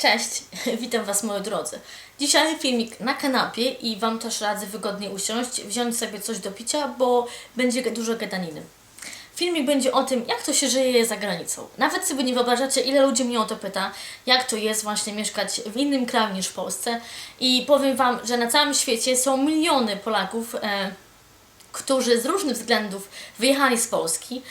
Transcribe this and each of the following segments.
Cześć, witam Was moi drodzy. Dzisiaj filmik na kanapie i Wam też radzę wygodnie usiąść, wziąć sobie coś do picia, bo będzie dużo gadaniny. Filmik będzie o tym, jak to się żyje za granicą. Nawet sobie nie wyobrażacie, ile ludzi mnie o to pyta, jak to jest właśnie mieszkać w innym kraju niż w Polsce. I powiem Wam, że na całym świecie są miliony Polaków, e, którzy z różnych względów wyjechali z Polski.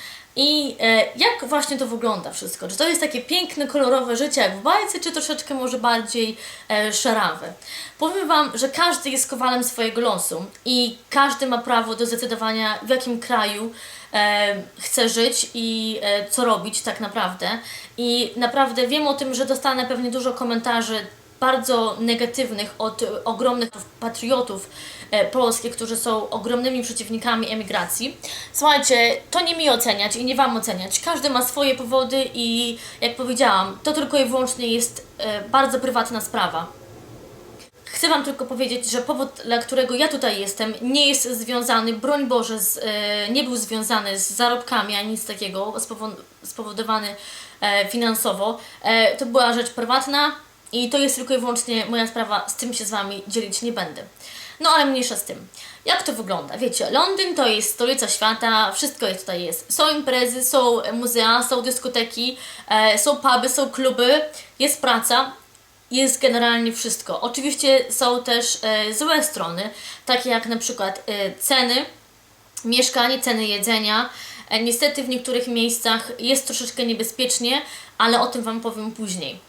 I e, jak właśnie to wygląda wszystko? Czy to jest takie piękne, kolorowe życie jak w bajce, czy troszeczkę może bardziej e, szarawe? Powiem Wam, że każdy jest kowalem swojego losu i każdy ma prawo do zdecydowania, w jakim kraju e, chce żyć i e, co robić tak naprawdę. I naprawdę wiem o tym, że dostanę pewnie dużo komentarzy bardzo negatywnych od ogromnych patriotów e, polskich, którzy są ogromnymi przeciwnikami emigracji. Słuchajcie, to nie mi oceniać i nie Wam oceniać. Każdy ma swoje powody i jak powiedziałam, to tylko i wyłącznie jest e, bardzo prywatna sprawa. Chcę Wam tylko powiedzieć, że powód, dla którego ja tutaj jestem, nie jest związany, broń Boże, z, e, nie był związany z zarobkami ani nic takiego, spowo- spowodowany finansowo. To była rzecz prywatna i to jest tylko i wyłącznie moja sprawa, z tym się z Wami dzielić nie będę. No ale mniejsza z tym. Jak to wygląda? Wiecie, Londyn to jest stolica świata, wszystko jest tutaj jest. Są imprezy, są muzea, są dyskoteki, e, są puby, są kluby, jest praca, jest generalnie wszystko. Oczywiście są też e, złe strony, takie jak na przykład e, ceny, mieszkanie, ceny jedzenia. E, niestety w niektórych miejscach jest troszeczkę niebezpiecznie, ale o tym Wam powiem później.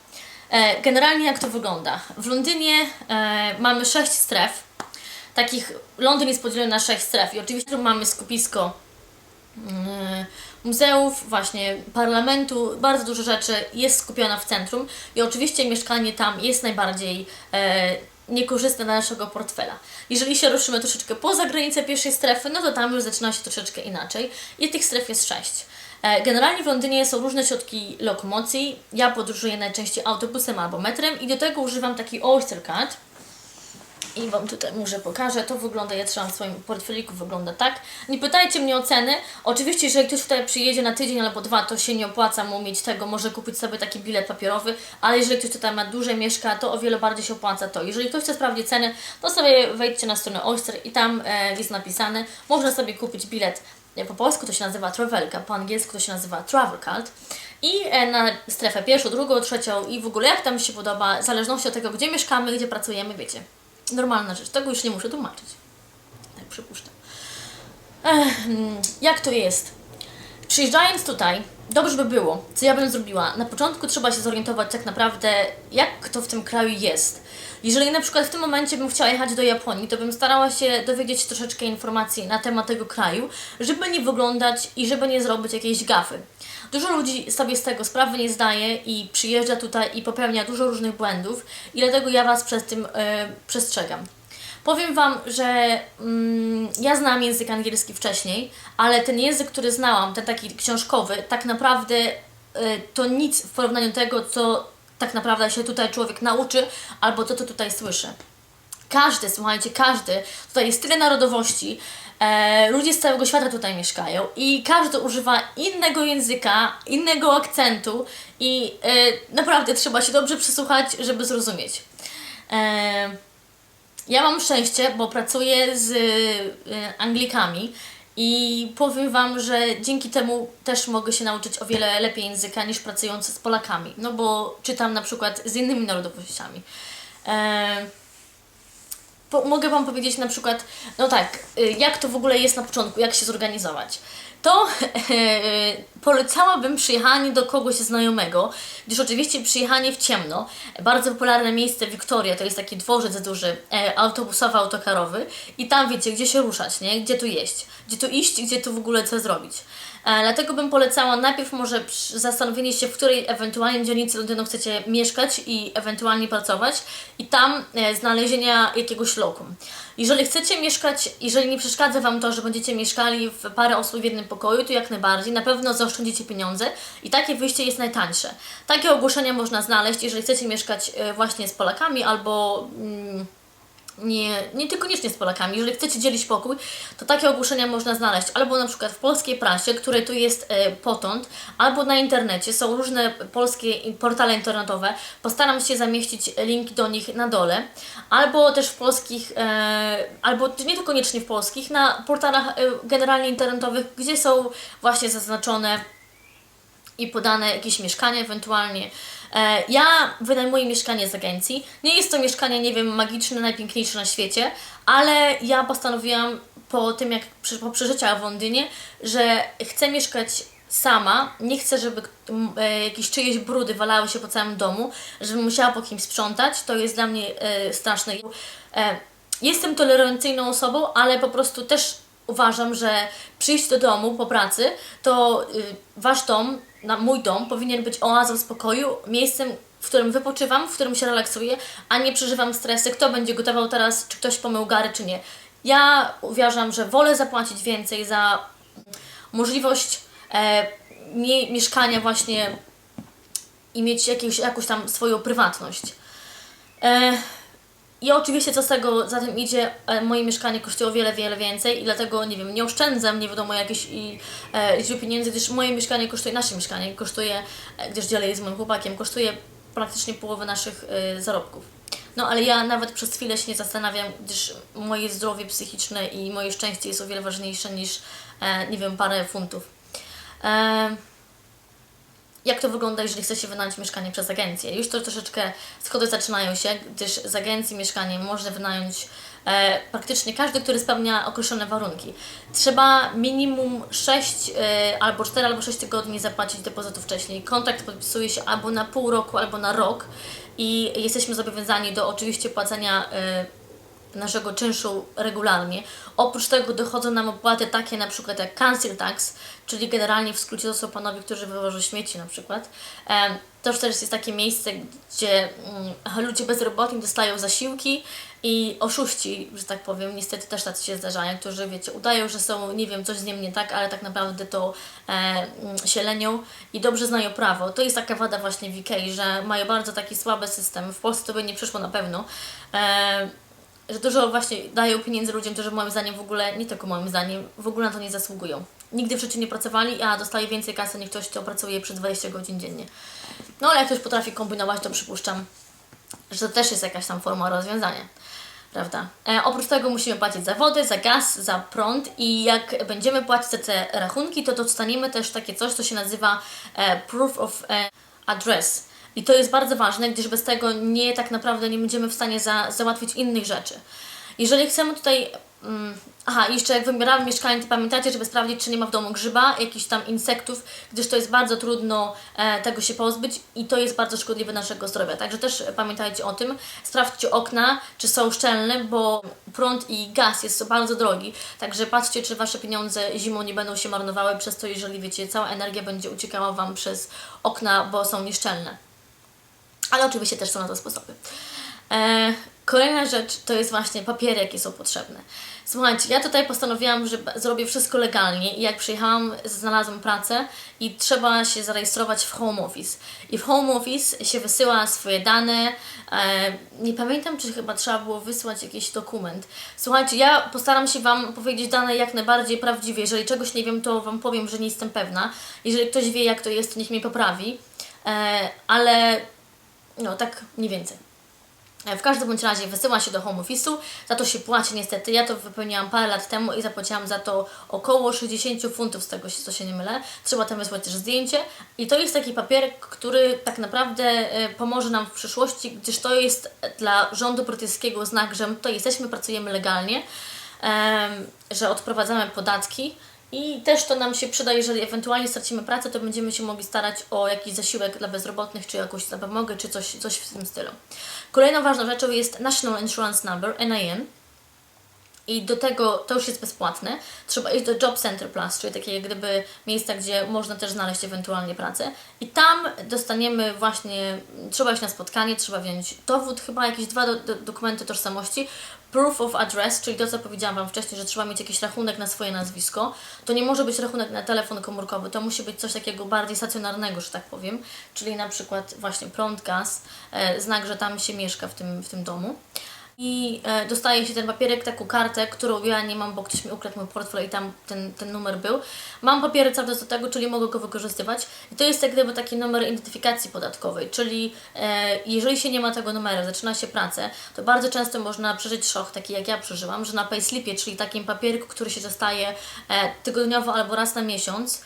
E, generalnie jak to wygląda? W Londynie e, mamy sześć stref. Takich, Londyn jest podzielony na sześć stref i oczywiście mamy skupisko mm, muzeów, właśnie parlamentu, bardzo dużo rzeczy jest skupiona w centrum i oczywiście mieszkanie tam jest najbardziej e, niekorzystne dla naszego portfela. Jeżeli się ruszymy troszeczkę poza granicę pierwszej strefy, no to tam już zaczyna się troszeczkę inaczej i tych stref jest sześć. E, Generalnie w Londynie są różne środki lokomocji. Ja podróżuję najczęściej autobusem albo metrem i do tego używam taki Oyster Card. I Wam tutaj może pokażę. To wygląda, ja trzymam w swoim portfeliku, wygląda tak. Nie pytajcie mnie o ceny. Oczywiście, jeżeli ktoś tutaj przyjedzie na tydzień albo dwa, to się nie opłaca mu mieć tego, może kupić sobie taki bilet papierowy, ale jeżeli ktoś tutaj ma dłużej mieszka, to o wiele bardziej się opłaca to. Jeżeli ktoś chce sprawdzić ceny, to sobie wejdźcie na stronę Oyster i tam e, jest napisane, można sobie kupić bilet po polsku to się nazywa Travelka, po angielsku to się nazywa Travel Card. I e, na strefę pierwszą, drugą, trzecią i w ogóle jak tam się podoba, w zależności od tego, gdzie mieszkamy, gdzie pracujemy, wiecie. Normalna rzecz, tego już nie muszę tłumaczyć. Tak przypuszczam. Ech, mm, jak to jest? Przyjeżdżając tutaj, dobrze by było, co ja bym zrobiła. Na początku trzeba się zorientować tak naprawdę, jak to w tym kraju jest. Jeżeli na przykład w tym momencie bym chciała jechać do Japonii, to bym starała się dowiedzieć troszeczkę informacji na temat tego kraju, żeby nie wyglądać i żeby nie zrobić jakiejś gafy. Dużo ludzi sobie z tego sprawy nie zdaje i przyjeżdża tutaj i popełnia dużo różnych błędów i dlatego ja Was przed tym e, przestrzegam. Powiem Wam, że mm, ja znałam język angielski wcześniej, ale ten język, który znałam, ten taki książkowy, tak naprawdę y, to nic w porównaniu do tego, co tak naprawdę się tutaj człowiek nauczy, albo to, co tutaj słyszy. Każdy, słuchajcie, każdy, tutaj jest tyle narodowości, e, ludzie z całego świata tutaj mieszkają i każdy używa innego języka, innego akcentu i e, naprawdę trzeba się dobrze przysłuchać, żeby zrozumieć. E, ja mam szczęście, bo pracuję z y, Anglikami i powiem Wam, że dzięki temu też mogę się nauczyć o wiele lepiej języka niż pracując z Polakami, no bo czytam na przykład z innymi narodowościami. E, po, mogę Wam powiedzieć na przykład, no tak, y, jak to w ogóle jest na początku, jak się zorganizować. To polecałabym przyjechanie do kogoś znajomego, gdyż oczywiście przyjechanie w ciemno, bardzo popularne miejsce Wiktoria, to jest taki dworzec duży, e, autobusowy, autokarowy i tam wiecie, gdzie się ruszać, nie? Gdzie tu jeść, gdzie tu iść, gdzie tu w ogóle co zrobić. E, dlatego bym polecała najpierw może zastanowienie się, w której ewentualnie dzielnicy Londynu chcecie mieszkać i ewentualnie pracować i tam e, znalezienia jakiegoś lokum. Jeżeli chcecie mieszkać, jeżeli nie przeszkadza Wam to, że będziecie mieszkali w parę osób w jednym pokoju, to jak najbardziej, na pewno zaoszczędzicie pieniądze i takie wyjście jest najtańsze. Takie ogłoszenia można znaleźć, jeżeli chcecie mieszkać e, właśnie z Polakami albo... Mm, nie, nie tylko niekoniecznie z Polakami. Jeżeli chcecie dzielić pokój, to takie ogłoszenia można znaleźć albo na przykład w polskiej prasie, której tu jest e, potąd, albo na internecie. Są różne polskie portale internetowe. Postaram się zamieścić linki do nich na dole. Albo też w polskich, e, albo nie tylko koniecznie w polskich, na portalach e, generalnie internetowych, gdzie są właśnie zaznaczone i podane jakieś mieszkanie ewentualnie. E, ja wynajmuję mieszkanie z agencji. Nie jest to mieszkanie, nie wiem, magiczne, najpiękniejsze na świecie, ale ja postanowiłam po tym, jak po przeżyciach w Londynie, że chcę mieszkać sama, nie chcę, żeby e, jakieś czyjeś brudy walały się po całym domu, żebym musiała po kimś sprzątać, to jest dla mnie e, straszne. Jestem tolerancyjną osobą, ale po prostu też uważam, że przyjść do domu po pracy, to y, wasz dom, na mój dom, powinien być oazą spokoju, miejscem, w którym wypoczywam, w którym się relaksuję, a nie przeżywam stresy, kto będzie gotował teraz, czy ktoś pomył gary, czy nie. Ja uważam, że wolę zapłacić więcej za możliwość e, mie- mieszkania właśnie i mieć jakieś, jakąś tam swoją prywatność. E, i oczywiście co z tego za tym idzie, e, moje mieszkanie kosztuje o wiele, wiele więcej i dlatego, nie wiem, nie oszczędzam, nie wiadomo, jakieś i, e, liczby pieniędzy, gdyż moje mieszkanie kosztuje, nasze mieszkanie kosztuje, e, gdyż dzielę je z moim chłopakiem, kosztuje praktycznie połowę naszych zarobków. No ale ja nawet przez chwilę się nie zastanawiam, gdyż moje zdrowie psychiczne i moje szczęście jest o wiele ważniejsze niż, nie wiem, parę funtów. Jak to wygląda, jeżeli chce się wynająć mieszkanie przez agencję. Już to troszeczkę schody zaczynają się, gdyż z agencji mieszkanie można wynająć e, praktycznie każdy, który spełnia określone warunki. Trzeba minimum 6 e, albo 4 albo 6 tygodni zapłacić depozytu wcześniej. Kontrakt podpisuje się albo na pół roku, albo na rok i jesteśmy zobowiązani do oczywiście płacenia e, naszego czynszu regularnie. Oprócz tego dochodzą nam opłaty takie na przykład jak council tax, czyli generalnie w skrócie to są panowie, którzy wywożą śmieci na przykład. To też jest takie miejsce, gdzie mm, ludzie bezrobotni dostają zasiłki i oszuści, że tak powiem, niestety też tacy się zdarzają, którzy wiecie, udają, że są, nie wiem, coś z nim nie tak, ale tak naprawdę to e, mm, się lenią i dobrze znają prawo. To jest taka wada właśnie w Ikei, że mają bardzo taki słaby system. W Polsce to by nie przyszło na pewno. E, że dużo właśnie dają pieniędzy ludziom, którzy moim zdaniem w ogóle, nie tylko moim zdaniem, w ogóle na to nie zasługują. Nigdy w życiu nie pracowali, a dostaje więcej kasy niż ktoś, kto pracuje przez 20 godzin dziennie. No ale jak ktoś potrafi kombinować, to przypuszczam, że to też jest jakaś tam forma rozwiązania. Prawda? E, oprócz tego musimy płacić za wodę, za gaz, za prąd i jak będziemy płacić za te rachunki, to dostaniemy też takie coś, co się nazywa e, proof of e, address. I to jest bardzo ważne, gdyż bez tego nie tak naprawdę nie będziemy w stanie za, załatwić innych rzeczy. Jeżeli chcemy tutaj. Mm, aha, jeszcze jak wybieramy mieszkanie, to pamiętajcie, żeby sprawdzić, czy nie ma w domu grzyba, jakichś tam insektów, gdyż to jest bardzo trudno e, tego się pozbyć i to jest bardzo szkodliwe naszego zdrowia. Także też pamiętajcie o tym. Sprawdźcie okna, czy są szczelne, bo prąd i gaz jest bardzo drogi. Także patrzcie, czy wasze pieniądze zimą nie będą się marnowały przez to, jeżeli wiecie, cała energia będzie uciekała wam przez okna, bo są nieszczelne. Ale oczywiście też są na to sposoby. E, kolejna rzecz to jest właśnie papiery, jakie są potrzebne. Słuchajcie, ja tutaj postanowiłam, że zrobię wszystko legalnie i jak przyjechałam, znalazłam pracę i trzeba się zarejestrować w Home Office. I w Home Office się wysyła swoje dane. E, nie pamiętam, czy chyba trzeba było wysłać jakiś dokument. Słuchajcie, ja postaram się Wam powiedzieć dane jak najbardziej prawdziwie. Jeżeli czegoś nie wiem, to Wam powiem, że nie jestem pewna. Jeżeli ktoś wie, jak to jest, to niech mnie poprawi. E, ale no, tak mniej więcej. E, W każdym bądź razie wysyła się do home office'u, za to się płaci niestety. Ja to wypełniłam parę lat temu i zapłaciłam za to około 60 funtów z tego, co się nie mylę. Trzeba tam wysłać też zdjęcie i to jest taki papierek, który tak naprawdę e, pomoże nam w przyszłości, gdyż to jest dla rządu brytyjskiego znak, że my tutaj jesteśmy, pracujemy legalnie, że odprowadzamy podatki i też to nam się przyda, jeżeli ewentualnie stracimy pracę, to będziemy się mogli starać o jakiś zasiłek dla bezrobotnych, czy jakąś zapomogę, czy coś, coś w tym stylu. Kolejną ważną rzeczą jest National Insurance Number, NIN. I do tego, to już jest bezpłatne, trzeba iść do Job Center Plus, czyli takie jak gdyby miejsca, gdzie można też znaleźć ewentualnie pracę. I tam dostaniemy właśnie, trzeba iść na spotkanie, trzeba wziąć dowód, chyba jakieś dwa do, do, dokumenty tożsamości, proof of address, czyli to, co powiedziałam Wam wcześniej, że trzeba mieć jakiś rachunek na swoje nazwisko. To nie może być rachunek na telefon komórkowy, to musi być coś takiego bardziej stacjonarnego, że tak powiem, czyli na przykład właśnie prąd, gaz, e, znak, że tam się mieszka w tym, w tym domu. I e, dostaje się ten papierek, taką kartę, którą ja nie mam, bo ktoś mi ukradł mój portfel i tam ten, ten numer był. Mam papiery cały czas do tego, czyli mogę go wykorzystywać. I to jest jak gdyby taki numer identyfikacji podatkowej, czyli e, jeżeli się nie ma tego numeru, zaczyna się pracę, to bardzo często można przeżyć szok, taki jak ja przeżyłam, że na payslipie, czyli takim papierku, który się dostaje e, tygodniowo albo raz na miesiąc,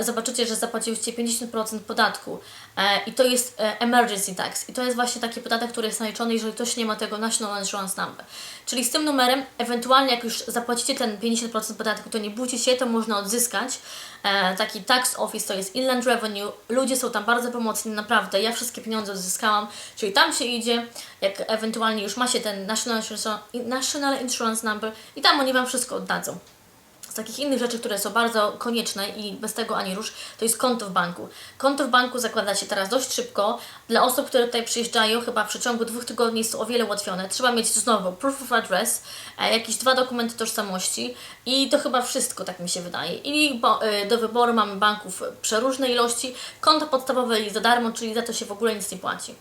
zobaczycie, że zapłaciliście 50% podatku. E, i to jest e, emergency tax. I to jest właśnie taki podatek, który jest naliczony, jeżeli ktoś nie ma tego National Insurance Number. Czyli z tym numerem, ewentualnie jak już zapłacicie ten 50% podatku, to nie bójcie się, to można odzyskać. E, taki tax office to jest Inland Revenue, ludzie są tam bardzo pomocni, naprawdę, ja wszystkie pieniądze odzyskałam, czyli tam się idzie, jak ewentualnie już ma się ten National Insurance, National Insurance Number i tam oni Wam wszystko oddadzą z takich innych rzeczy, które są bardzo konieczne i bez tego ani rusz, to jest konto w banku. Konto w banku zakłada się teraz dość szybko. Dla osób, które tutaj przyjeżdżają, chyba w przeciągu dwóch tygodni jest to o wiele ułatwione. Trzeba mieć znowu proof of address, e, jakieś dwa dokumenty tożsamości i to chyba wszystko, tak mi się wydaje. I e, do wyboru mamy banków przeróżnej ilości. Konto podstawowe jest za darmo, czyli za to się w ogóle nic nie płaci.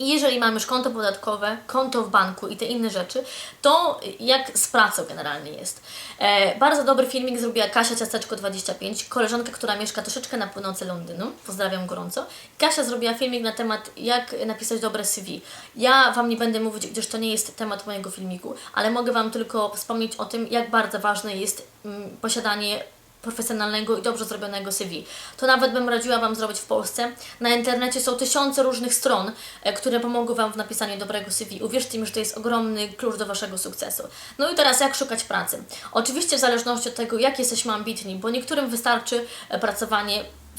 I jeżeli mamy już konto podatkowe, konto w banku i te inne rzeczy, to jak z pracą generalnie jest. E, bardzo dobry filmik zrobiła Kasia Ciasteczko25, koleżanka, która mieszka troszeczkę na północy Londynu. Pozdrawiam gorąco. Kasia zrobiła filmik na temat, jak napisać dobre CV. Ja Wam nie będę mówić, gdyż to nie jest temat mojego filmiku, ale mogę Wam tylko wspomnieć o tym, jak bardzo ważne jest mm, posiadanie profesjonalnego i dobrze zrobionego CV. To nawet bym radziła Wam zrobić w Polsce. Na internecie są tysiące różnych stron, e, które pomogą Wam w napisaniu dobrego CV. Uwierzcie mi, że to jest ogromny klucz do Waszego sukcesu. No i teraz jak szukać pracy? Oczywiście w zależności od tego, jak jesteśmy ambitni, bo niektórym wystarczy e,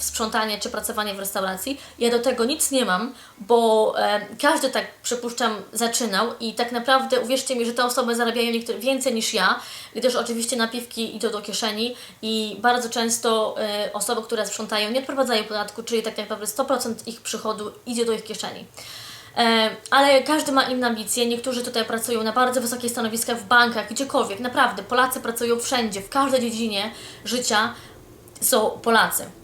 pracowanie sprzątanie czy pracowanie w restauracji. Ja do tego nic nie mam, bo e, każdy tak, przypuszczam, zaczynał i tak naprawdę uwierzcie mi, że te osoby zarabiają niektóre więcej niż ja, gdyż oczywiście napiwki idą do kieszeni i bardzo często e, osoby, które sprzątają, nie odprowadzają podatku, czyli tak naprawdę 100% ich przychodu idzie do ich kieszeni. E, ale każdy ma inne ambicje. Niektórzy tutaj pracują na bardzo wysokie stanowiska w bankach, gdziekolwiek. Naprawdę, Polacy pracują wszędzie, w każdej dziedzinie życia są Polacy.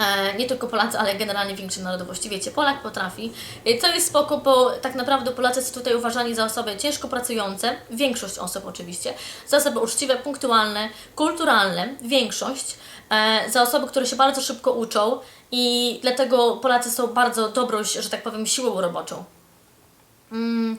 E, nie tylko Polacy, ale generalnie większej narodowości. Wiecie, Polak potrafi. E, Co jest spoko, bo tak naprawdę Polacy są tutaj uważani za osoby ciężko pracujące, większość osób oczywiście, za osoby uczciwe, punktualne, kulturalne, większość, e, za osoby, które się bardzo szybko uczą i dlatego Polacy są bardzo dobrą, że tak powiem, siłą roboczą. Mm.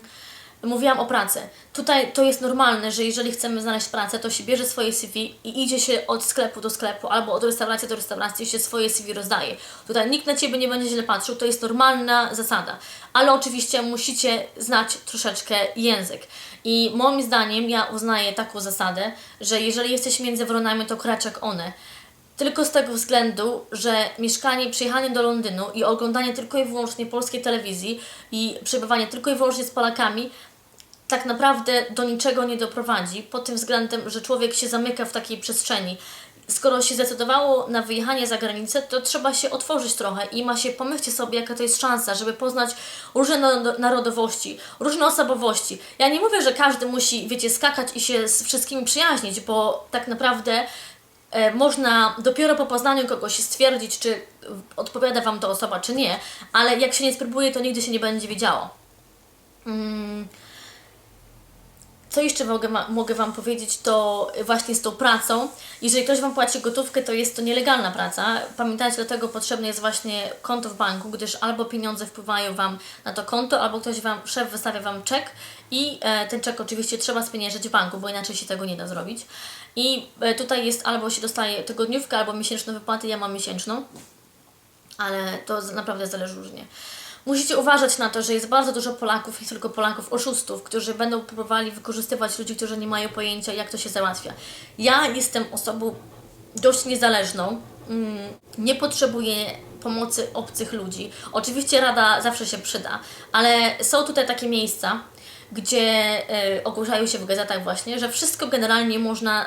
Mówiłam o pracy. Tutaj to jest normalne, że jeżeli chcemy znaleźć pracę, to się bierze swoje CV i idzie się od sklepu do sklepu albo od restauracji do restauracji i się swoje CV rozdaje. Tutaj nikt na Ciebie nie będzie źle patrzył, to jest normalna zasada. Ale oczywiście musicie znać troszeczkę język. I moim zdaniem ja uznaję taką zasadę, że jeżeli jesteś między wronami, to kracz jak one. Tylko z tego względu, że mieszkanie, przyjechanie do Londynu i oglądanie tylko i wyłącznie polskiej telewizji i przebywanie tylko i wyłącznie z Polakami tak naprawdę do niczego nie doprowadzi, pod tym względem, że człowiek się zamyka w takiej przestrzeni. Skoro się zdecydowało na wyjechanie za granicę, to trzeba się otworzyć trochę i ma się, pomyślcie sobie, jaka to jest szansa, żeby poznać różne narodowości, różne osobowości. Ja nie mówię, że każdy musi, wiecie, skakać i się z wszystkimi przyjaźnić, bo tak naprawdę e, można dopiero po poznaniu kogoś stwierdzić, czy odpowiada Wam ta osoba, czy nie, ale jak się nie spróbuje, to nigdy się nie będzie wiedziało. Mm. Co jeszcze mogę, mogę Wam powiedzieć, to właśnie z tą pracą. Jeżeli ktoś Wam płaci gotówkę, to jest to nielegalna praca. Pamiętajcie, do tego potrzebne jest właśnie konto w banku, gdyż albo pieniądze wpływają Wam na to konto, albo ktoś Wam, szef wystawia Wam czek i e, ten czek oczywiście trzeba spieniężyć w banku, bo inaczej się tego nie da zrobić. I e, tutaj jest albo się dostaje tygodniówkę, albo miesięczną wypłatę, ja mam miesięczną, ale to naprawdę zależy różnie. Musicie uważać na to, że jest bardzo dużo Polaków i tylko Polaków oszustów, którzy będą próbowali wykorzystywać ludzi, którzy nie mają pojęcia, jak to się załatwia. Ja jestem osobą dość niezależną, mm, nie potrzebuję pomocy obcych ludzi. Oczywiście rada zawsze się przyda, ale są tutaj takie miejsca, gdzie y, ogłaszają się w gazetach właśnie, że wszystko generalnie można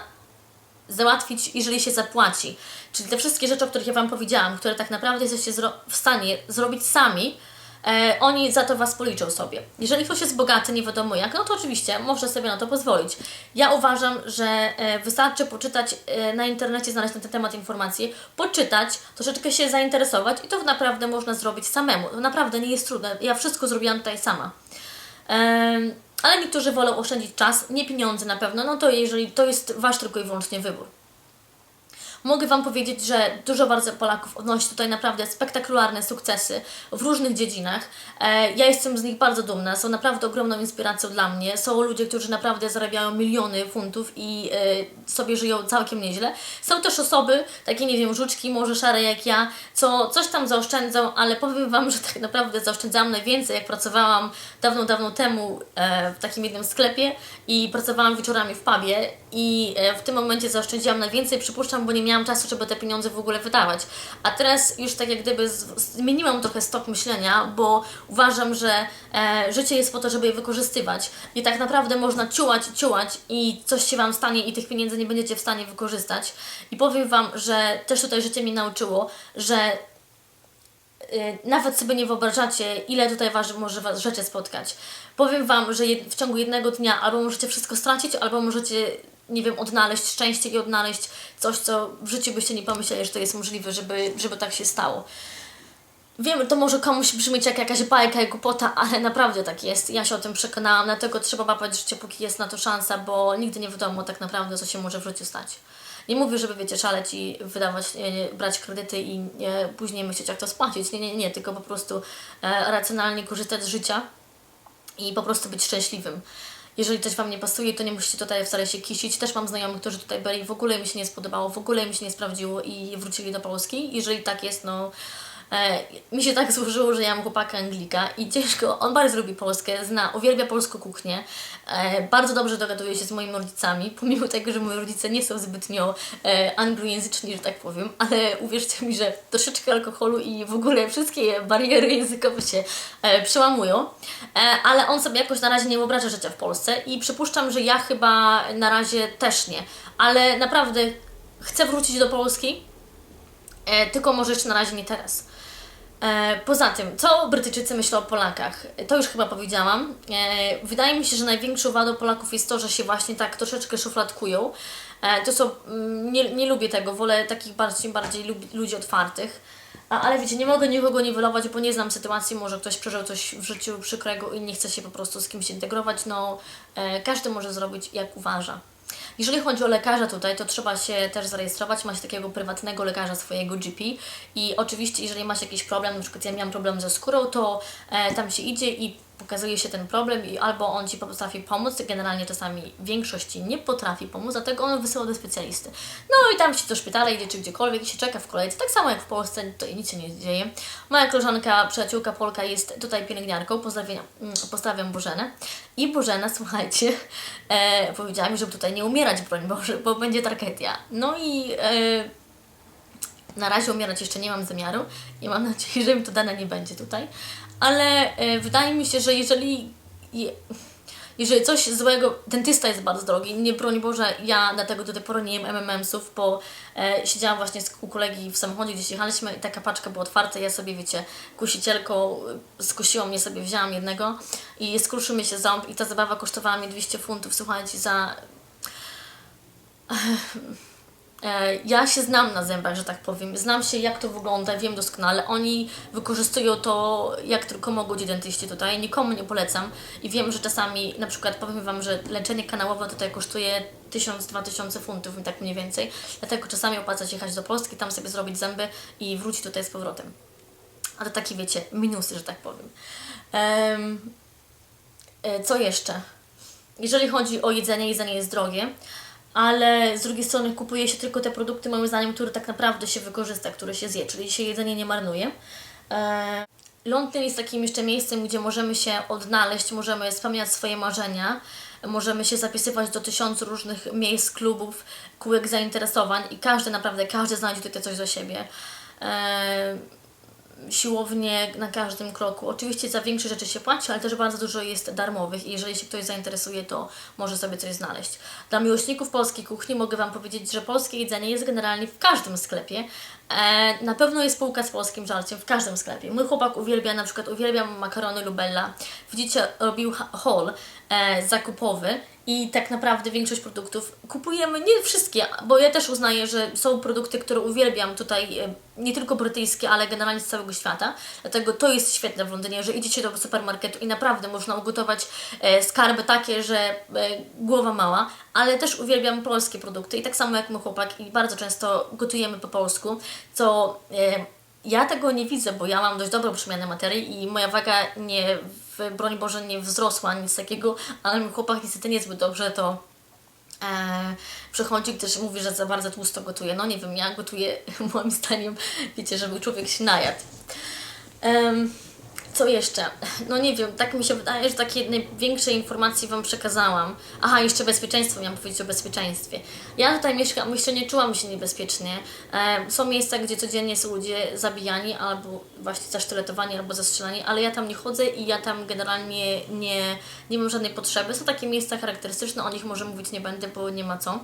załatwić, jeżeli się zapłaci. Czyli te wszystkie rzeczy, o których ja Wam powiedziałam, które tak naprawdę jesteście w stanie zrobić sami, e, oni za to Was policzą sobie. Jeżeli ktoś jest bogaty, nie wiadomo jak, no to oczywiście może sobie na to pozwolić. Ja uważam, że e, wystarczy poczytać e, na internecie, znaleźć na ten temat informacje, poczytać, troszeczkę się zainteresować i to naprawdę można zrobić samemu. Naprawdę nie jest trudne. Ja wszystko zrobiłam tutaj sama. E, ale niektórzy wolą oszczędzić czas, nie pieniądze na pewno, no to jeżeli to jest Wasz tylko i wyłącznie wybór. Mogę Wam powiedzieć, że dużo bardzo Polaków odnosi tutaj naprawdę spektakularne sukcesy w różnych dziedzinach. E, ja jestem z nich bardzo dumna, są naprawdę ogromną inspiracją dla mnie. Są ludzie, którzy naprawdę zarabiają miliony funtów i e, sobie żyją całkiem nieźle. Są też osoby, takie nie wiem, żuczki, może szare jak ja, co coś tam zaoszczędzą, ale powiem Wam, że tak naprawdę zaoszczędzałam najwięcej, jak pracowałam dawno, dawno temu e, w takim jednym sklepie i pracowałam wieczorami w pubie i w tym momencie zaoszczędziłam najwięcej, przypuszczam, bo nie miałam czasu, żeby te pieniądze w ogóle wydawać. A teraz już tak jak gdyby zmieniłam trochę stok myślenia, bo uważam, że e, życie jest po to, żeby je wykorzystywać i tak naprawdę można ciułać, ciułać i coś się Wam stanie i tych pieniędzy nie będziecie w stanie wykorzystać. I powiem Wam, że też tutaj życie mnie nauczyło, że y, nawet sobie nie wyobrażacie, ile tutaj was, może Was rzeczy spotkać. Powiem Wam, że w ciągu jednego dnia albo możecie wszystko stracić, albo możecie, nie wiem, odnaleźć szczęście i odnaleźć coś, co w życiu byście nie pomyśleli, że to jest możliwe, żeby, żeby tak się stało. Wiem, to może komuś brzmieć jak jakaś bajka i głupota, ale naprawdę tak jest. Ja się o tym przekonałam, dlatego trzeba łapać życie, póki jest na to szansa, bo nigdy nie wiadomo tak naprawdę, co się może w życiu stać. Nie mówię, żeby wiecie, szaleć i wydawać, nie, brać kredyty i nie, później myśleć, jak to spłacić. Nie, nie, nie, tylko po prostu e, racjonalnie korzystać z życia i po prostu być szczęśliwym. Jeżeli coś Wam nie pasuje, to nie musicie tutaj wcale się kisić. Też mam znajomych, którzy tutaj byli, w ogóle mi się nie spodobało, w ogóle mi się nie sprawdziło i wrócili do Polski. Jeżeli tak jest, no mi się tak złożyło, że ja mam chłopaka Anglika i ciężko, on bardzo lubi Polskę, zna, uwielbia polską kuchnię, e, bardzo dobrze dogaduje się z moimi rodzicami, pomimo tego, że moi rodzice nie są zbytnio e, anglojęzyczni, że tak powiem, ale uwierzcie mi, że troszeczkę alkoholu i w ogóle wszystkie bariery językowe się e, przełamują, e, ale on sobie jakoś na razie nie wyobraża życia w Polsce i przypuszczam, że ja chyba na razie też nie, ale naprawdę chcę wrócić do Polski, E, tylko może jeszcze na razie nie teraz. E, poza tym, co Brytyjczycy myślą o Polakach? To już chyba powiedziałam. E, wydaje mi się, że największą wadą Polaków jest to, że się właśnie tak troszeczkę szufladkują. E, to są, mm, nie, nie lubię tego, wolę takich bardziej, bardziej ludzi otwartych. Ale wiecie, nie mogę nikogo niwelować, bo nie znam sytuacji, może ktoś przeżył coś w życiu przykrego i nie chce się po prostu z kimś integrować. No, każdy może zrobić jak uważa. Jeżeli chodzi o lekarza tutaj, to trzeba się też zarejestrować, macie takiego prywatnego lekarza swojego GP i oczywiście jeżeli masz jakiś problem, na przykład ja miałam problem ze skórą, to e, tam się idzie i pokazuje się ten problem i albo on Ci potrafi pomóc, generalnie czasami większość nie potrafi pomóc, dlatego on wysyła do specjalisty. No i tam się do szpitala idzie, czy gdziekolwiek i się czeka w kolejce, tak samo jak w Polsce, to nic się nie dzieje. Moja koleżanka, przyjaciółka Polka jest tutaj pielęgniarką, pozdrawiam, mm, pozdrawiam Bożenę. I Bożena, słuchajcie, e, powiedziała mi, żeby tutaj nie umierać, broń Boże, bo będzie tragedia. No i... E, na razie umierać jeszcze nie mam zamiaru i mam nadzieję, że mi to dane nie będzie tutaj. Ale e, wydaje mi się, że jeżeli, je, jeżeli coś złego, dentysta jest bardzo drogi, nie broń Boże, ja dlatego do tej pory nie jem MMM-sów, bo e, siedziałam właśnie z, u kolegi w samochodzie, gdzieś jechaliśmy i taka paczka była otwarta, ja sobie, wiecie, kusicielką e, skusiłam mnie sobie, wzięłam jednego i skruszył mi się ząb i ta zabawa kosztowała mi 200 funtów, słuchajcie, za... E, Ja się znam na zębach, że tak powiem. Znam się, jak to wygląda, wiem doskonale. Oni wykorzystują to, jak tylko mogą ci dentyści tutaj. Nikomu nie polecam. I wiem, że czasami, na przykład powiem Wam, że leczenie kanałowe tutaj kosztuje 1000-2000 funtów, tak mniej więcej. Dlatego czasami opłaca się jechać do Polski, tam sobie zrobić zęby i wrócić tutaj z powrotem. A to takie, wiecie, minusy, że tak powiem. Em, e, co jeszcze? Jeżeli chodzi o jedzenie, jedzenie jest drogie, ale z drugiej strony kupuje się tylko te produkty, moim zdaniem, które tak naprawdę się wykorzysta, które się zje, czyli się jedzenie nie marnuje. E, Londyn jest takim jeszcze miejscem, gdzie możemy się odnaleźć, możemy spełniać swoje marzenia, możemy się zapisywać do tysiącu różnych miejsc, klubów, kółek zainteresowań i każdy, naprawdę każdy znajdzie tutaj coś do siebie. Siłownie na każdym kroku. Oczywiście za większe rzeczy się płaci, ale też bardzo dużo jest darmowych i jeżeli się ktoś zainteresuje, to może sobie coś znaleźć. Dla miłośników polskiej kuchni mogę Wam powiedzieć, że polskie jedzenie jest generalnie w każdym sklepie, na pewno jest półka z polskim żarciem w każdym sklepie. Mój chłopak uwielbia, na przykład uwielbiam makarony Lubella. Widzicie, robił ha- haul e, zakupowy i tak naprawdę większość produktów kupujemy, nie wszystkie, bo ja też uznaję, że są produkty, które uwielbiam tutaj, e, nie tylko brytyjskie, ale generalnie z całego świata. Dlatego to jest świetne w Londynie, że idziecie do supermarketu i naprawdę można ugotować e, skarby takie, że e, głowa mała, ale też uwielbiam polskie produkty i tak samo jak mój chłopak i bardzo często gotujemy po polsku, co e, ja tego nie widzę, bo ja mam dość dobrą przemianę materii i moja waga nie, w, broń Boże, nie wzrosła, nic takiego, ale mój chłopak niestety niezbyt dobrze to e, przechodzi, gdyż mówi, że za bardzo tłusto gotuje. No nie wiem, ja gotuję moim zdaniem, wiecie, żeby człowiek się najadł. Em, co jeszcze? No nie wiem, tak mi się wydaje, że takie największe informacje Wam przekazałam. Aha, jeszcze bezpieczeństwo, miałam powiedzieć o bezpieczeństwie. Ja tutaj mieszkam, jeszcze nie czułam się niebezpiecznie. E, są miejsca, gdzie codziennie są ludzie zabijani, albo właśnie zasztyletowani, albo zastrzelani, ale ja tam nie chodzę i ja tam generalnie nie, nie mam żadnej potrzeby. Są takie miejsca charakterystyczne, o nich może mówić nie będę, bo nie ma co.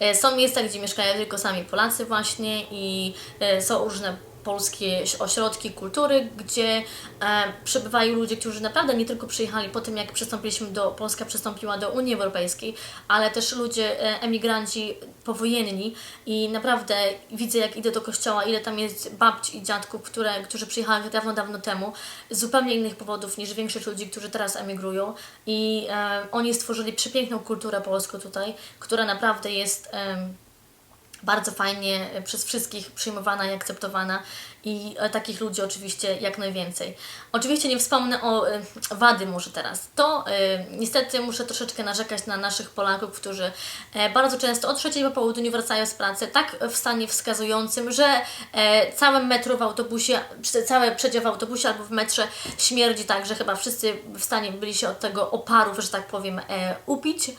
E, Są miejsca, gdzie mieszkają tylko sami Polacy właśnie i e, są różne polskie ośrodki kultury, gdzie e, przebywają ludzie, którzy naprawdę nie tylko przyjechali po tym, jak przystąpiliśmy do, Polska przystąpiła do Unii Europejskiej, ale też ludzie, e, emigranci powojenni i naprawdę widzę, jak idę do kościoła, ile tam jest babci i dziadków, które, którzy przyjechali dawno, dawno temu z zupełnie innych powodów niż większość ludzi, którzy teraz emigrują. I e, oni stworzyli przepiękną kulturę polską tutaj, która naprawdę jest em, bardzo fajnie e, przez wszystkich przyjmowana i akceptowana i e, takich ludzi oczywiście jak najwięcej. Oczywiście nie wspomnę o e, wady może teraz. To niestety muszę troszeczkę narzekać na naszych Polaków, którzy bardzo często o trzeciej po południu wracają z pracy tak w stanie wskazującym, że całe metro w autobusie, całe przedział w autobusie albo w metrze śmierdzi tak, że chyba wszyscy w stanie byli się od tego oparów, że tak powiem, upić,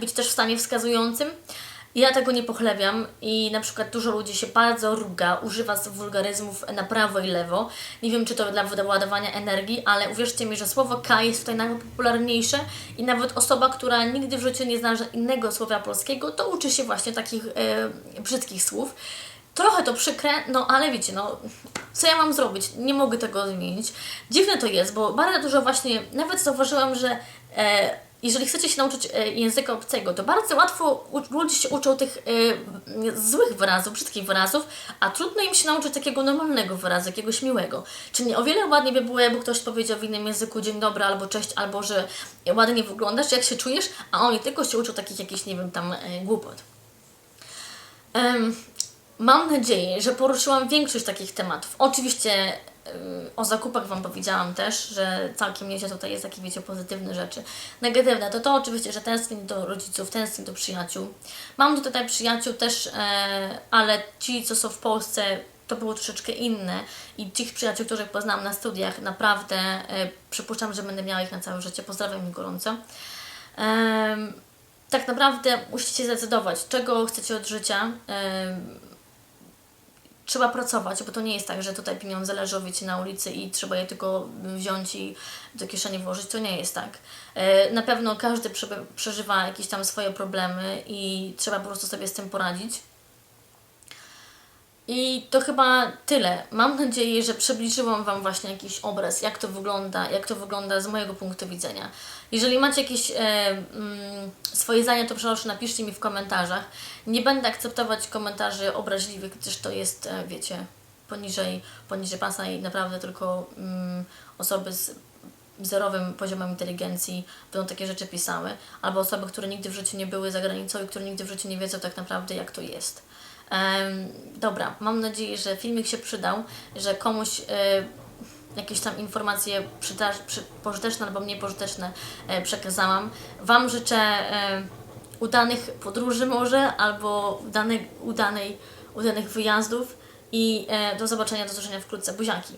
być też w stanie wskazującym. Ja tego nie pochlebiam i na przykład dużo ludzi się bardzo ruga, używa wulgaryzmów na prawo i lewo. Nie wiem, czy to dla wyładowania energii, ale uwierzcie mi, że słowo K jest tutaj najpopularniejsze i nawet osoba, która nigdy w życiu nie zna innego słowa polskiego, to uczy się właśnie takich e, brzydkich słów. Trochę to przykre, no ale wiecie, no co ja mam zrobić? Nie mogę tego zmienić. Dziwne to jest, bo bardzo dużo właśnie, nawet zauważyłam, że e, jeżeli chcecie się nauczyć e, języka obcego, to bardzo łatwo ludzie się uczą tych e, złych wyrazów, brzydkich wyrazów, a trudno im się nauczyć takiego normalnego wyrazu, jakiegoś miłego. Czyli o wiele ładniej by było, jakby ktoś powiedział w innym języku dzień dobry, albo cześć, albo że ładnie wyglądasz, jak się czujesz, a oni tylko się uczą takich jakichś, nie wiem, tam e, głupot. Mam nadzieję, że poruszyłam większość takich tematów. Oczywiście o zakupach Wam powiedziałam też, że całkiem nieźle tutaj jest takie, wiecie, pozytywne rzeczy. Negatywne to to oczywiście, że tęsknię do rodziców, tęsknię do przyjaciół. Mam tutaj przyjaciół też, e, ale ci, co są w Polsce, to było troszeczkę inne i tych przyjaciół, których poznałam na studiach, naprawdę e, przypuszczam, że będę miała ich na całe życie. Pozdrawiam ich gorąco. Tak naprawdę musicie zdecydować, czego chcecie od życia. Trzeba pracować, bo to nie jest tak, że tutaj pieniądze leżą, wiecie, na ulicy i trzeba je tylko wziąć i do kieszeni włożyć. To nie jest tak. E, Na pewno każdy przeżywa jakieś tam swoje problemy i trzeba po prostu sobie z tym poradzić. I to chyba tyle. Mam nadzieję, że przybliżyłam Wam właśnie jakiś obraz, jak to wygląda, jak to wygląda z mojego punktu widzenia. Jeżeli macie jakieś e, mm, swoje zdania, to proszę napiszcie mi w komentarzach. Nie będę akceptować komentarzy obraźliwych, gdyż to jest, e, wiecie, poniżej, poniżej pasa i naprawdę tylko mm, osoby z zerowym poziomem inteligencji będą takie rzeczy pisały, albo osoby, które nigdy w życiu nie były za granicą i które nigdy w życiu nie wiedzą tak naprawdę, jak to jest. Dobra, mam nadzieję, że filmik się przydał, że komuś e, jakieś tam informacje pożyteczne albo mniej pożyteczne e, przekazałam. Wam życzę e, udanych podróży może, albo udanej, udanych wyjazdów i do zobaczenia, do zobaczenia wkrótce. Buziaki!